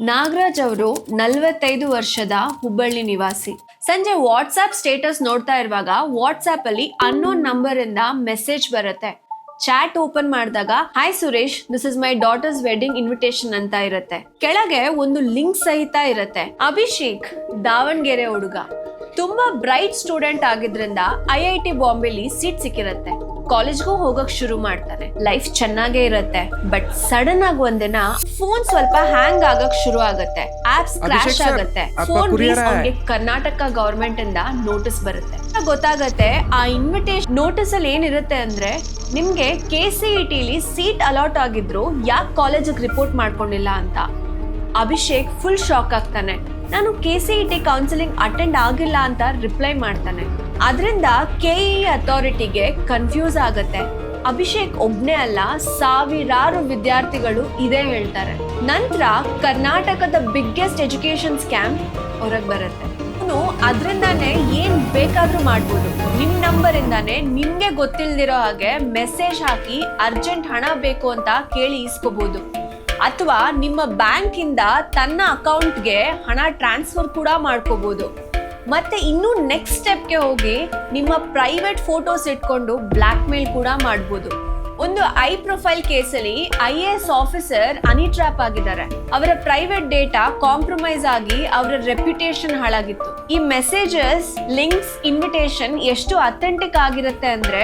ನಾಗರಾಜ್ ಅವರು ನಲವತ್ತೈದು ವರ್ಷದ ಹುಬ್ಬಳ್ಳಿ ನಿವಾಸಿ. ಸಂಜೆ ವಾಟ್ಸ್ಆಪ್ ಸ್ಟೇಟಸ್ ನೋಡ್ತಾ ಇರುವಾಗ ವಾಟ್ಸ್ಆಪ್ ಅಲ್ಲಿ ಅನ್ನೋನ್ ನಂಬರ್ ಇಂದ ಮೆಸೇಜ್ ಬರುತ್ತೆ. ಚಾಟ್ ಓಪನ್ ಮಾಡಿದಾಗ hi Suresh this is my daughter's wedding invitation ಅಂತ ಇರುತ್ತೆ. ಕೆಳಗೆ ಒಂದು ಲಿಂಕ್ ಸಹಿತ ಇರುತ್ತೆ. ಅಭಿಷೇಕ್, ದಾವಣಗೆರೆ ಹುಡುಗ. ತುಂಬಾ ಬ್ರೈಟ್ ಸ್ಟೂಡೆಂಟ್ ಆಗಿದ್ರಿಂದ, ಐ ಐ ಟಿ ಬಾಂಬೆಲಿ ಸೀಟ್ ಸಿಕ್ಕಿರತ್ತೆ. ಕಾಲೇಜ್ಗೂ ಹೋಗಕ್ ಶುರು ಮಾಡ್ತಾನೆ ಲೈಫ್ ಚೆನ್ನಾಗೇ ಇರುತ್ತೆ ಬಟ್ ಸಡನ್ ಆಗಿ ಒಂದಿನ ಫೋನ್ ಸ್ವಲ್ಪ ಹ್ಯಾಂಗ್ ಆಗಕ್ ಶುರು ಆಗುತ್ತೆ. ಆಪ್ಸ್ ಕ್ರಾಶ್ ಆಗುತ್ತೆ. ಫೋನ್ ಕರ್ನಾಟಕ ಗವರ್ಮೆಂಟ್ ಇಂದ ನೋಟಿಸ್ ಬರುತ್ತೆ. ಗೊತ್ತಾಗತ್ತೆ ಆ ಇನ್ವಿಟೇಷನ್ ನೋಟಿಸ್ ಅಲ್ಲಿ ಏನಿರುತ್ತೆ ಅಂದ್ರೆ ನಿಮ್ಗೆ ಕೆ ಸಿ ಇ ಟಿಲಿ ಸೀಟ್ ಅಲಾಟ್ ಆಗಿದ್ರು ಯಾಕೆ ಕಾಲೇಜಿಗೆ ರಿಪೋರ್ಟ್ ಮಾಡ್ಕೊಂಡಿಲ್ಲ ಅಂತ. ಅಭಿಷೇಕ್ ಫುಲ್ ಶಾಕ್ ಆಗ್ತಾನೆ. ನಾನು K C E T counselling attend ಆಗಿಲ್ಲ ಅಂತ ರಿಪ್ಲೈ ಮಾಡ್ತಾನೆ. ಅದರಿಂದ ಕೆ ಇ ಅಥಾರಿಟಿಗೆ ಕನ್ಫ್ಯೂಸ್ ಆಗತ್ತೆ. ಅಭಿಷೇಕ್ ಒಬ್ನೇ ಅಲ್ಲ, ಸಾವಿರಾರು ವಿದ್ಯಾರ್ಥಿಗಳು ಇದೇ ಹೇಳ್ತಾರೆ. ನಂತರ ಕರ್ನಾಟಕದ ಬಿಗ್ಗೆಸ್ಟ್ ಎಜುಕೇಶನ್ ಸ್ಕ್ಯಾಮ್ ಹೊರಗೆ ಬರುತ್ತೆ. ಅವನು ಅದರಿಂದಾನೇ ಏನ್ ಬೇಕಾದ್ರೂ ಮಾಡ್ಬೋದು. ನಿಮ್ ನಂಬರ್ ಇಂದಾನೆ ನಿಮ್ಗೆ ಗೊತ್ತಿಲ್ದಿರೋ ಹಾಗೆ ಮೆಸೇಜ್ ಹಾಕಿ ಅರ್ಜೆಂಟ್ ಹಣ ಬೇಕು ಅಂತ ಕೇಳಿ ಇಸ್ಕೋಬಹುದು ಅಥವಾ ನಿಮ್ಮ ಬ್ಯಾಂಕ್ ಇಂದ ತನ್ನ ಅಕೌಂಟ್ಗೆ ಹಣ ಟ್ರಾನ್ಸ್ಫರ್ ಕೂಡ ಮಾಡ್ಕೋಬಹುದು ಮತ್ತೆ ಇನ್ನು ನೆಕ್ಸ್ಟ್ ಸ್ಟೆಪ್ಗೆ ಹೋಗಿ ನಿಮ್ಮ ಪ್ರೈವೇಟ್ ಫೋಟೋಸ್ ಇಟ್ಕೊಂಡು ಬ್ಲ್ಯಾಕ್ ಮೇಲ್ ಕೂಡ ಮಾಡ್ಬೋದು. ಒಂದು ಐ ಪ್ರೊಫೈಲ್ ಕೇಸಲ್ಲಿ I A S officer honeytrap ಆಗಿದ್ದಾರೆ. ಅವರ ಪ್ರೈವೇಟ್ ಡೇಟಾ ಕಾಂಪ್ರಮೈಸ್ ಆಗಿ ಅವರ ರೆಪ್ಯುಟೇಷನ್ ಹಾಳಾಗಿತ್ತು. ಈ ಮೆಸೇಜಸ್ ಲಿಂಕ್ಸ್ ಇನ್ವಿಟೇಷನ್ ಎಷ್ಟು ಅಥೆಂಟಿಕ್ ಆಗಿರುತ್ತೆ ಅಂದ್ರೆ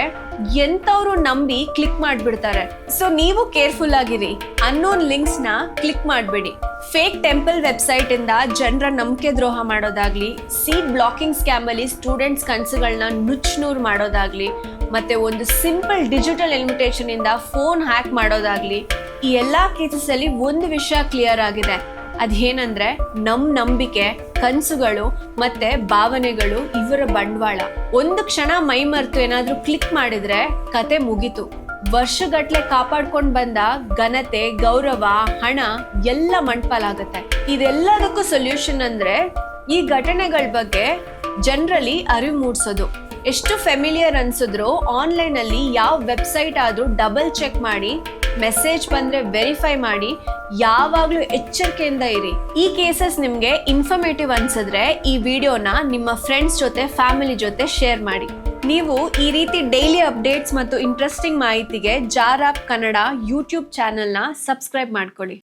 ಎಂತವ್ರು ನಂಬಿ ಕ್ಲಿಕ್ ಮಾಡ್ಬಿಡ್ತಾರೆ. ಸೊ ನೀವು ಕೇರ್ಫುಲ್ ಆಗಿರಿ. ಅನ್ನೋನ್ ಲಿಂಕ್ಸ್ನ ಕ್ಲಿಕ್ ಮಾಡಬೇಡಿ. ಫೇಕ್ ಟೆಂಪಲ್ ವೆಬ್ಸೈಟ್ ಇಂದ ಜನರ ನಂಬಿಕೆ ದ್ರೋಹ ಮಾಡೋದಾಗ್ಲಿ ಸೀಟ್ ಬ್ಲಾಕಿಂಗ್ ಸ್ಕ್ಯಾಮ್ ಅಲ್ಲಿ ಸ್ಟೂಡೆಂಟ್ಸ್ ಕನಸುಗಳನ್ನ ನುಚ್ಚುನೂರು ಮಾಡೋದಾಗ್ಲಿ ಮತ್ತೆ ಒಂದು ಸಿಂಪಲ್ ಡಿಜಿಟಲ್ ಇನ್ವಿಟೇಷನ್ ಇಂದ ಫೋನ್ ಹ್ಯಾಕ್ ಮಾಡೋದಾಗ್ಲಿ, ಈ ಎಲ್ಲಾ ಕೇಸಸ್ ಅಲ್ಲಿ ಒಂದು ವಿಷಯ ಕ್ಲಿಯರ್ ಆಗಿದೆ. ಅದೇನಂದ್ರೆ, ನಮ್ ನಂಬಿಕೆ, ಕನಸುಗಳು ಮತ್ತೆ ಭಾವನೆಗಳು ಇವರ ಬಂಡವಾಳ. ಒಂದು ಕ್ಷಣ ಮೈ ಮರೆತು ಏನಾದ್ರೂ ಕ್ಲಿಕ್ ಮಾಡಿದ್ರೆ ಕತೆ ಮುಗೀತು. ವರ್ಷಗಟ್ಲೆ ಕಾಪಾಡ್ಕೊಂಡು ಬಂದ ಘನತೆ, ಗೌರವ, ಹಣ ಎಲ್ಲ ಮಂಟ್ಪಾಲಾಗುತ್ತೆ ಇದೆಲ್ಲದಕ್ಕೂ ಸೊಲ್ಯೂಷನ್ ಅಂದ್ರೆ ಈ ಘಟನೆಗಳ ಬಗ್ಗೆ ಜನರಲ್ಲಿ ಅರಿವು ಮೂಡಿಸೋದು. ಎಷ್ಟು ಫೆಮಿಲಿಯರ್ ಅನ್ಸಿದ್ರು ಆನ್ಲೈನಲ್ಲಿ ಯಾವ ವೆಬ್ಸೈಟ್ ಆದರೂ ಡಬಲ್ ಚೆಕ್ ಮಾಡಿ ಮೆಸೇಜ್ ಬಂದರೆ ವೆರಿಫೈ ಮಾಡಿ, ಯಾವಾಗಲೂ ಎಚ್ಚರಿಕೆಯಿಂದ ಇರಿ. ಈ ಕೇಸಸ್ ನಿಮಗೆ ಇನ್ಫಾರ್ಮೇಟಿವ್ ಅನ್ಸಿದ್ರೆ ಈ ವಿಡಿಯೋನ ನಿಮ್ಮ ಫ್ರೆಂಡ್ಸ್ ಜೊತೆ ಫ್ಯಾಮಿಲಿ ಜೊತೆ ಶೇರ್ ಮಾಡಿ. ನೀವು ಈ ರೀತಿ ಡೈಲಿ ಅಪ್ಡೇಟ್ಸ್ ಮತ್ತು ಇಂಟ್ರೆಸ್ಟಿಂಗ್ ಮಾಹಿತಿಗೆ ಜಾರ್ ಕನ್ನಡ ಯೂಟ್ಯೂಬ್ ಚಾನೆಲ್ನ ಸಬ್ಸ್ಕ್ರೈಬ್ ಮಾಡ್ಕೊಳ್ಳಿ.